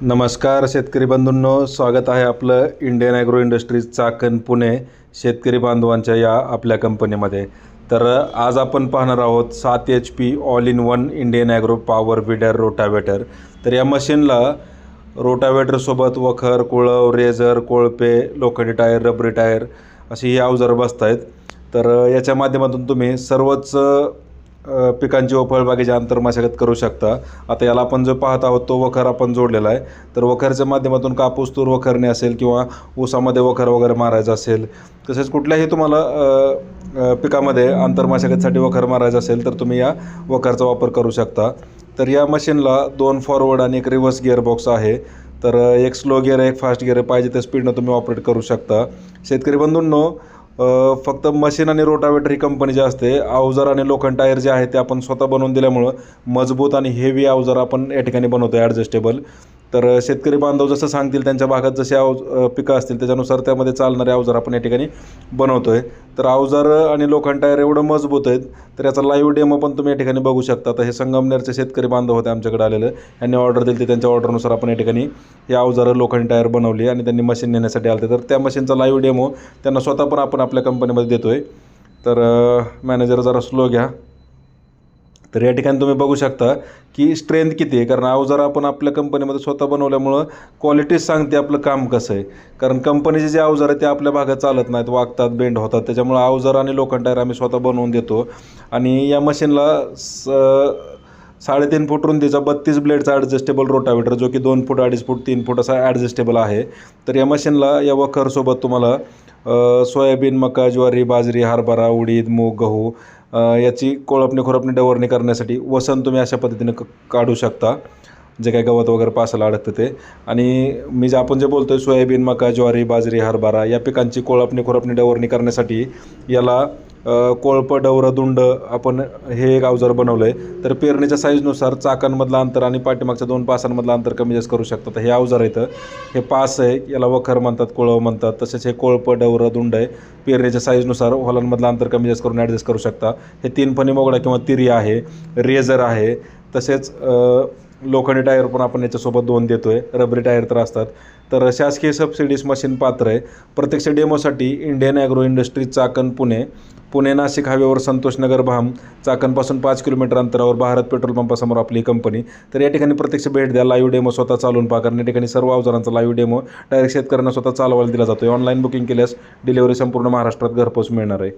नमस्कार शेतकरी बंधूंनो स्वागत आहे आपलं Indian agro industries Chakan Pune शेतकरी बांधवांच्या या आपल्या कंपनीमध्ये. तर आज आपण पाहणार आहोत सात H P all in one Indian agro power weeder rotavator तर या मशीनला रोटावेटरसोबत वखर कुळव रेझर कोळपे लोखंडी टायर रबरी टायर अशी ही अवजारं बसत आहेत तर याच्या माध्यमातून तुम्ही सर्वच पिकांची व फळबागेची आंतरमशागत करू शकता. आता याला आपण जो पाहत आहोत तो वखर आपण जोडलेला आहे. तर वखरच्या माध्यमातून कापूस तूर वखरणे असेल किंवा ऊसामध्ये वखर वगैरे मारायचं असेल तसेच कुठल्याही तुम्हाला पिकामध्ये अ, पिकामध्ये आंतरमशागतसाठी वखर मारायचं असेल तर तुम्ही या वखरचा वापर करू शकता. तर या मशीनला दोन फॉरवर्ड आणि एक रिव्हर्स गिअर बॉक्स आहे. तर एक स्लो गिअर एक फास्ट गिअर पाहिजे त्या स्पीडनं तुम्ही ऑपरेट करू शकता. शेतकरी बंधूंनो फक्त मशीन आणि रोटावेटर ही कंपनी जी असते अवजार आणि लोखंड टायर जे आहे ते आपण स्वतः बनवून दिल्यामुळं मजबूत आणि हेवी अवजार आपण या ठिकाणी बनवतो ॲडजस्टेबल तर शेतकरी बांधव जसं सांगतील त्यांच्या भागात जसे अव पिकं असतील त्याच्यानुसार त्यामध्ये चालणारे अवजार आपण या ठिकाणी बनवतो आहे तर अवजार आणि लोखंड टायर एवढं मजबूत आहेत तर याचा लाईव्ह डेमो पण तुम्ही या ठिकाणी बघू शकता. तर हे संगमनेरचे शेतकरी बांधव होते आमच्याकडे आलेलं. यांनी ऑर्डर दिली ती त्यांच्या ऑर्डरनुसार आपण या ठिकाणी हे अवजारं लोखंड टायर बनवली आणि त्यांनी मशीन नेण्यासाठी आले तर त्या मशीनचा लाईव्ह डेमो त्यांना स्वतः पण आपण आपल्या कंपनीमध्ये देतो आहे तर मॅनेजर जरा स्लो घ्या. तर या ठिकाणी तुम्ही बघू शकता की स्ट्रेंथ किती आहे. कारण अवजार आपण आपल्या कंपनीमध्ये स्वतः बनवल्यामुळं क्वालिटीच सांगते आपलं काम कसं आहे. कारण कंपनीचे जे अवजार आहे ते आपल्या भागात चालत नाहीत वागतात बेंड होतात. त्याच्यामुळं अवजार आणि लोखंडायर आम्ही स्वतः बनवून देतो. आणि या मशीनला स साडेतीन फूट रुंदीचा बत्तीस ब्लेडचा ॲडजस्टेबल रोटावेटर जो की दोन फूट अडीच फूट तीन फूट असा ॲडजस्टेबल आहे. तर या मशीनला या वखरसोबत तुम्हाला सोयाबीन मका ज्वारी बाजरी हरभरा उडीद मूग गहू याची कोळपणी खुरपणी डवरणी करण्यासाठी वसन तुम्ही अशा पद्धतीनं क काढू शकता. जे काही गवत वगैरे पासाला अडकतं ते. आणि मी जे आपण जे बोलतो आहे सोयाबीन मका ज्वारी बाजरी हरभरा या पिकांची कोळपणी खुरपणी डवरणी करण्यासाठी याला कोळपं डवरं दुंड आपण हे एक अवजार बनवलं आहे तर पेरणीच्या साईजनुसार चाकांमधलं अंतर आणि पाठीमागच्या दोन पासांमधलं अंतर कमी जास्त करू शकतात. तर हे अवजार येतं हे पास आहे याला वखर म्हणतात कोळव म्हणतात. तसेच हे कोळपं डवरं दुंड आहे. पेरणीच्या साईजनुसार हॉलांमधलं अंतर कमी जास्त करून ॲडजस्ट करू शकता. हे तीन फणी मोगडा किंवा तिरी आहे. रेझर आहे. तसेच लोखंडी टायर पण आपण याच्यासोबत दोन देतो आहे रबरी टायर तर असतात. तर शासकीय सबसिडीज मशीन पात्र आहे. प्रत्यक्ष डेमोसाठी Indian agro industries Chakan Pune. Pune Nashik हायवेवर संतोषनगर भाम. चाकणपासून पाच किलोमीटर अंतरावर भारत पेट्रोल पंपासमोर आपली कंपनी तर या ठिकाणी प्रत्यक्ष भेट द्या. लाईव्ह डेमो स्वतः चालवून पहा. कारण या ठिकाणी सर्व अवजारांचा लाईव्ह डेमो डायरेक्ट शेतकऱ्यांना स्वतः चालवायला दिला जातो आहे ऑनलाईन बुकिंग केल्यास डिलिव्हरी संपूर्ण महाराष्ट्रात घरपोच मिळणार आहे.